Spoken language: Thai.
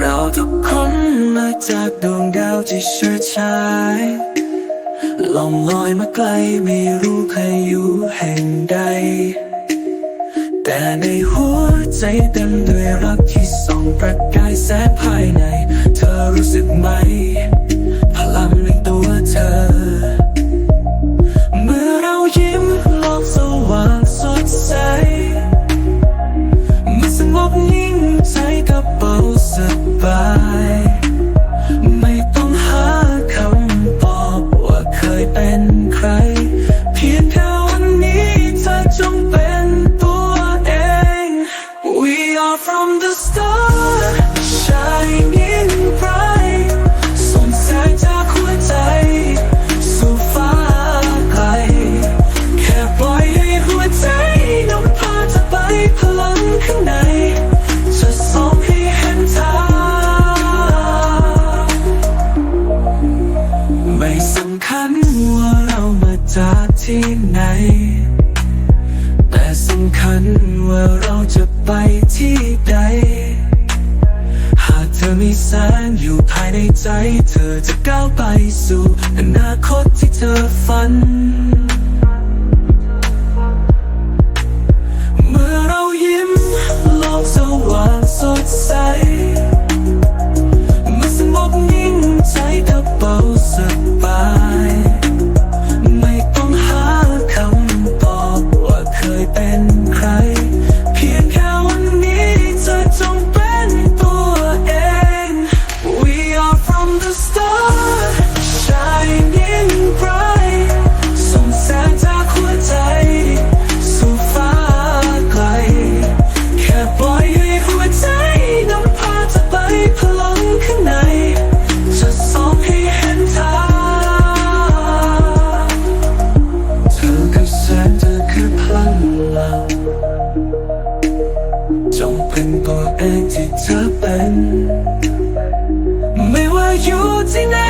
เราทุกคนมาจากดวงดาวที่เชิดชายล่องลอยมาไกลไม่รู้เคยอยู่แห่งใด แต่ในหัวใจเต็มด้วยรักที่ส่องประกายแสงภายใน เธอรู้สึกไหม ม่สำคัญว่าเรามาจากที่ไหน แต่สำคัญว่าเราจะไปที่ใด หากเธอมีแสงอยู่ภายในใจ เธอจะก้าวไปสู่อนาคตที่เธอฝัน เองที่เธอเป็น ไม่ว่าอยู่ที่ไหน